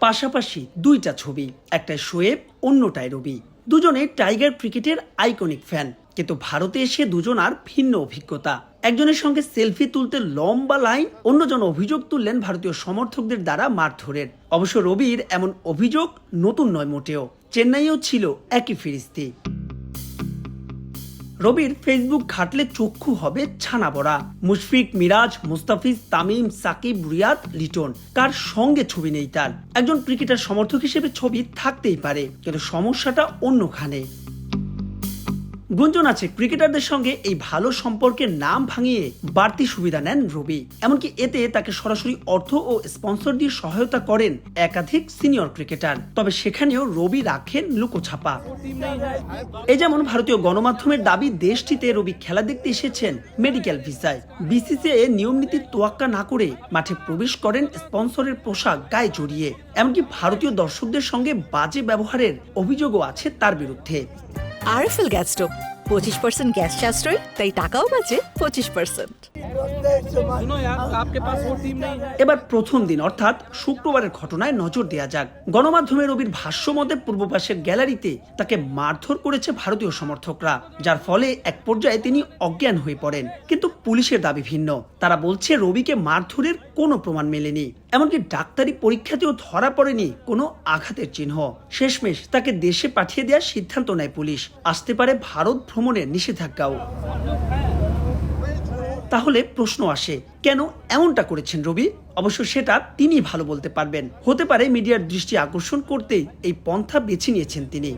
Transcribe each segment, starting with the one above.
পাশাপাশি দুইটা ছবি একটা শোয়েব অন্যটায় রবি। দুজনে টাইগার ক্রিকেটের আইকনিক ফ্যান, কিন্তু ভারতে এসে দুজন আর ভিন্ন অভিজ্ঞতা। একজনের সঙ্গে সেলফি তুলতে লম্বা লাইন, অন্যজন অভিযোগ তুললেন ভারতীয় সমর্থকদের দ্বারা মারধরের। অবশ্য রবির এমন অভিযোগ নতুন নয় মোটেও। চেন্নাইও ছিল একই ফিরিস্তি। রবির ফেসবুক ঘাটলে চক্ষু হবে ছানা পড়া মুশফিক, মিরাজ, মুস্তাফিজ, তামিম, সাকিব, রিয়াদ, লিটন। কার সঙ্গে ছবি নেই তার? একজন ক্রিকেটার সমর্থক হিসেবে ছবি থাকতেই পারে, কিন্তু সমস্যাটা অন্যখানে। গুঞ্জন আছে, ক্রিকেটারদের সঙ্গে এই ভালো সম্পর্কের নাম ভাঙিয়ে বাড়তি সুবিধা নেন রবি। এমনকি এতে তাকে সরাসরি অর্থ ও স্পন্সর দিয়ে সহায়তা করেন একাধিক সিনিয়র ক্রিকেটার। তবে সেখানেও রবি রাখেন লুকোছাপা। এ যেমন ভারতীয় গণমাধ্যমের দাবি, দেশটিতে রবি খেলা দেখতে এসেছেন মেডিকেল ভিসায়। বিসিসিআই নিয়ম নীতির তোয়াক্কা না করে মাঠে প্রবেশ করেন স্পন্সরের পোশাক গায়ে জড়িয়ে। এমনকি ভারতীয় দর্শকদের সঙ্গে বাজে ব্যবহারের অভিযোগও আছে তার বিরুদ্ধে। RFL gas stove. পঁচিশ পার্সেন্ট গ্যাস সাশ্রয় তাই টাকাও বাঁচে পঁচিশ পার্সেন্ট। এবার প্রথম দিন, অর্থাৎ শুক্রবারের ঘটনায় নজর দেয়া যাক। গণমাধ্যমে রবির ভাষ্য মতে পূর্ব পাশের গ্যালারিতে তাকে মারধর করেছে ভারতীয় সমর্থকরা, যার ফলে এক পর্যায়ে তিনি অজ্ঞান হয়ে পড়েন। কিন্তু পুলিশের দাবি ভিন্ন। তারা বলছে, রবিকে মারধরের কোনো প্রমাণ মেলেনি। এমনকি ডাক্তারি পরীক্ষাতেও ধরা পড়েনি কোনো আঘাতের চিহ্ন। শেষমেশ তাকে দেশে পাঠিয়ে দেওয়ার সিদ্ধান্ত নেয় পুলিশ। আসতে পারে ভারত ভ্রমণের নিষেধাজ্ঞাও। তাহলে প্রশ্ন আসে, কেন এমনটা করেছেন রবি? অবশ্য সেটা তিনি ভালো বলতে পারবেন। হতে পারে মিডিয়ার দৃষ্টি আকর্ষণ করতেই এই পন্থা বেছে নিয়েছেন তিনি।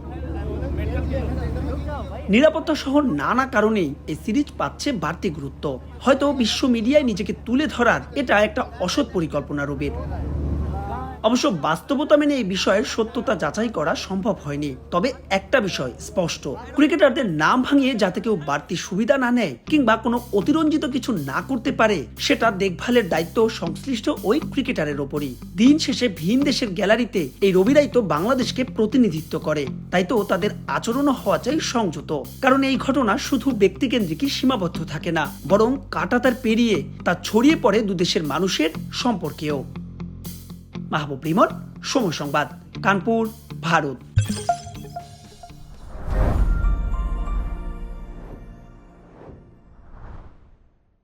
নিরাপত্তা সহ নানা কারণেই এই সিরিজ পাচ্ছে বাড়তি গুরুত্ব। হয়তো বিশ্ব মিডিয়ায় নিজেকে তুলে ধরার এটা একটা অসৎ পরিকল্পনা রবির। অবশ্য বাস্তবতা মেনে এই বিষয়ের সত্যতা যাচাই করা সম্ভব হয়নি। তবে একটা বিষয় স্পষ্ট। ক্রিকেটারদের নাম ভাঙিয়ে যাতে কেউ বাড়তি সুবিধা না নেয় কিংবা কোনো অতিরঞ্জিত কিছু না করতে পারে, সেটা দেখভালের দায়িত্ব সংশ্লিষ্ট ওই ক্রিকেটারের ওপরই। দিন শেষে ভিন দেশের গ্যালারিতে এই রবিরাই তো বাংলাদেশকে প্রতিনিধিত্ব করে। তাই তো তাদের আচরণও হওয়া চাই সংযত। কারণ এই ঘটনা শুধু ব্যক্তিকেন্দ্রিকই সীমাবদ্ধ থাকে না, বরং কাটাতার পেরিয়ে তা ছড়িয়ে পড়ে দুদেশের মানুষের সম্পর্কেও। মাহবুব রিমন সময় সংবাদ কানপুর ভারত।